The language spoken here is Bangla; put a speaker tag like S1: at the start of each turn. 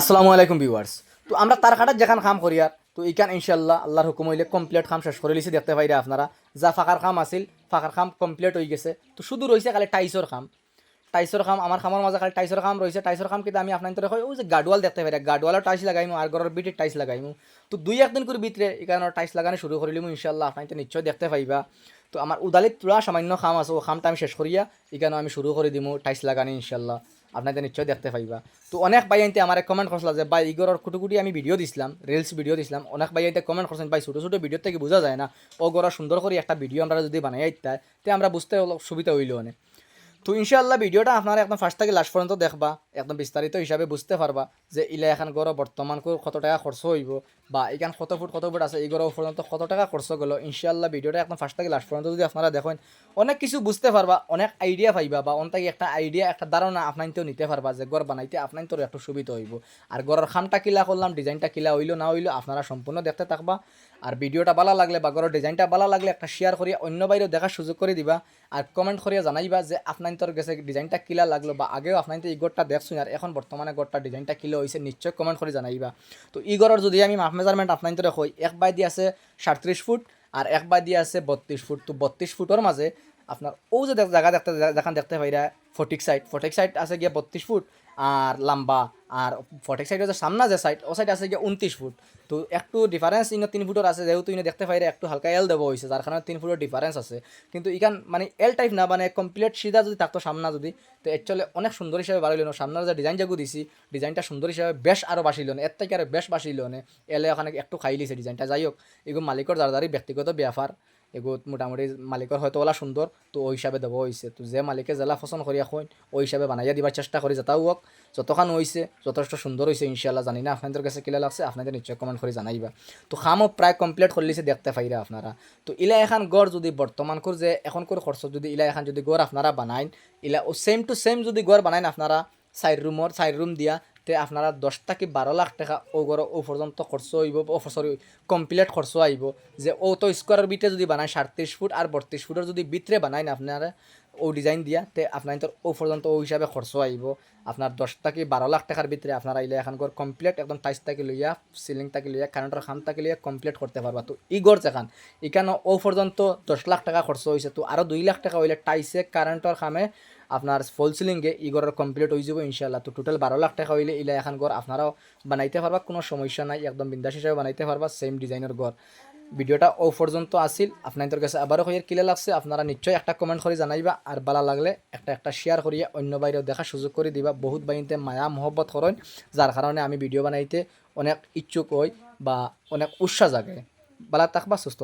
S1: আসসালামু আলাইকুম ভিউয়ার্স। তো আমরা তার কাটার যেখান কাম করি আর। তো এইখান ইনশাল্লাহ আল্লাহর হুকুম হইলে কমপ্লিট কাম শেষ করে লিছি, দেখতে পাই পাইরা আপনারা। যা ফাঁকার কাম আছিল, ফাঁকার কাম কমপ্লিট হয়ে গেছে। তো শুধু রয়েছে খালি টাইসর কাম টাইসর কাম আমার খামার মাঝে খালি টাইসর কাম রয়েছে টাইসর কাম কিন্তু আমি আপনার হয় ওই যে গাডওয়াল দেখতে পাই গাডওয়ালও টাইস লাগাইমু আর ঘরের বিটির টাইস লাগাইমু। তো দুই একদিন করে এই কারণে টাইস লাগানো শুরু করিলিমু ইনশাল্লাহ আপনার তো নিশ্চয় দেখতে পাইবা। তো আমার উদালিত পুরা সামান্য খাম আছে, ও খামটা আমি শেষ করিয়া কারণে আমি শুরু করে দিমু টাইস লাগানি ইনশাল্লাহ আপনাদের নিশ্চয় দেখতে পাইবা। তো অনেক ভাই আইতে আমার কমেন্ট করছিল যে, ভাই, ইগরের কুটুকুটি আমি ভিডিও দিছিলাম রিলস ভিডিও দিছিলাম। অনেক ভাই আইতে কমেন্ট করছেন, ভাই, ছোটো ছোটো ভিডিও থেকে বোঝা যায় না? ও গড়া সুন্দর করে একটা ভিডিও আমরা যদি বানাই আইতাই তে আমরা বুঝতে সুবিধা হইল অনেক। তো ইনশাআল্লাহ ভিডিওটা আপনারা একদম ফার্স্ট থেকে লাস্ট পর্যন্ত দেখবা, একদম বিস্তারিত হিসাবে বুঝতে পারবা যে ইলা এখন গড় বর্তমান কত টাকা খরচ হইব বা এখান কত ফুট কত ফুট আছে, এই গড় পর্যন্ত কত টাকা খরচ গেলো ইনশাআল্লাহ ভিডিওটা একদম ফার্স্ট থেকে লাস্ট পর্যন্ত যদি আপনারা দেখেন, অনেক কিছু বুঝতে পারবা, অনেক আইডিয়া পাইবা বা অন একটা আইডিয়া একটা ধারণা আপনাইতেও নিতে পারবা যে গড় বানাইতে আপনার তোর একটু সুবিধা হইব। আর গড়ের খামটা কিলা করলাম, ডিজাইনটা কিলা হইল, না হইল আপনারা সম্পূর্ণ দেখতে থাকবা। আর ভিডিওটা ভালো লাগলে বা গড়ের ডিজাইনটা ভালো লাগলে একটা শেয়ার করিয়া অন্য বাইরেও দেখার সুযোগ করে দিবা। আর কমেন্ট করিয়া জানাইবা যে আপনার তোর গেছে, ডিজাইনটা কিলা লাগল বা আগেও আপনার এই গড়টা দেখছুন আর এখন বর্তমানে গড়টা ডিজাইনটা কিলো হয়েছে নিশ্চয় কমেন্ট করে জানাইবা। তো ই গড়ের যদি আমি মাপ মেজারমেন্ট আপনার হই এক বাই দিয়ে আছে সাঁত্রিশ ফুট আর এক বাই দিয়ে আছে বত্রিশ ফুট। তো বত্রিশ ফুটের মাঝে আপনার ও যে জায়গা দেখতে দেখান দেখতে পাইরা ফটিক সাইড ফটিক সাইড আছে গিয়ে বত্রিশ ফুট আর লম্বা। আর ফটিক সাইড যে সামনা যে সাইড ও সাইড আছে গিয়ে উনত্রিশ ফুট। তো একটু ডিফারেন্স ইনো তিন ফুটের আছে, যেহেতু ইনো দেখতে পাইরে একটু হালকা এল দেবো হয়েছে যার কারণে তিন ফুটের ডিফারেন্স আছে। কিন্তু ইখান মানে এল টাইপ না মানে কমপ্লিট সিধা যদি থাকতো সামনা যদি, তো অ্যাকচুয়ালি অনেক সুন্দর হিসাবে বাড়িল সামনের যে ডিজাইন যেগুলো দিছি ডিজাইনটা সুন্দর হিসাবে বেশ আরও বাসিল এর থেকে আরও বেশ বাসিল এলে ওখানে একটু খাই লিছে ডিজাইনটা যাই হোক এগুলো মালিকর দারদারি ব্যক্তিগত ব্যাপার। এগুলো মোটামুটি মালিকর হয়তো ওলা সুন্দর তো ওই হিসাবে দেবো হয়েছে তো যে মালিকে জেলা পছন্দ করিয়া খুন ওই হিসাবে বানাইয়া দিবার চেষ্টা করি যেটাও হোক যতক্ষণ হয়েছে যথেষ্ট সুন্দর হয়েছে ইনশাল্লাহ জানি না আপনাদের কাছে কিলা লাগছে আপনাদের নিশ্চয় কমেন্ট করে জানাইবা। তো খামও প্রায় কমপ্লিট করলিছে দেখতে পাইরা আপনারা তো ইলা এখন গড় যদি বর্তমান করে যে, এখন করে খরচ যদি ইলা এখন যদি গড় আপনারা বানাইন ইলা ও সেম টু সেম যদি গড় বানাইন আপনারা সাইড রুমর সাইড রুম দিয়া তে আপনারা দশ থেকে বারো লাখ টাকা ও গড় ও পর্যন্ত খরচ হইব, ও সরি কমপ্লিট খরচ আইব যে ও তো স্কোয়ারের বিটে যদি বানায় সাতত্রিশ ফুট আর বত্রিশ ফুটের যদি বিতরে বানায় না আপনারা ও ডিজাইন দিয়া, তে আপনার তো ও পর্যন্ত ও হিসাবে খরচ আইব আপনার দশ থেকে বারো লাখ টাকার ভিতরে আপনারা ইলে এখন গড় কমপ্লিট একদম টাইস থেকে লইয়া সিলিং থেকে লইয়া কারেন্টের খাম থেকে লইয়া কমপ্লিট করতে পারবা তো ই গড় যেখান এখানে ও পর্যন্ত দশ লাখ টাকা খরচ হয়েছে তো আরও দুই লাখ টাকা হইলে টাইসে কারেন্টের খামে আপনার ফল সিলিংয়ে ই গড়ের কমপ্লিট হয়ে যাব ইনশাল্লাহ তো টোটাল বারো লাখ টাকা হইলে ইলা এখন গড় আপনারাও বানাইতে পারবা, কোনো সমস্যা নাই। একদম বিন্দাস হিসাবে বানাইতে পারবা সেম ডিজাইনের গড় ভিডিওটা ও পর্যন্ত আসিল আপনাদের কাছে আবারও হয়ে কিলে লাগছে, আপনারা নিশ্চয়ই একটা কমেন্ট করে জানাইবা, আর বালা লাগলে একটা একটা শেয়ার করিয়া অন্য বাইরেও দেখা সুযোগ করে দিবা। বহুত বাইনতে মায়া মহব্বত করেন, যার কারণে আমি ভিডিও বানাইতে অনেক ইচ্ছুক হই বা অনেক উৎসাহ জাগে। বালা থাকবা, সুস্থ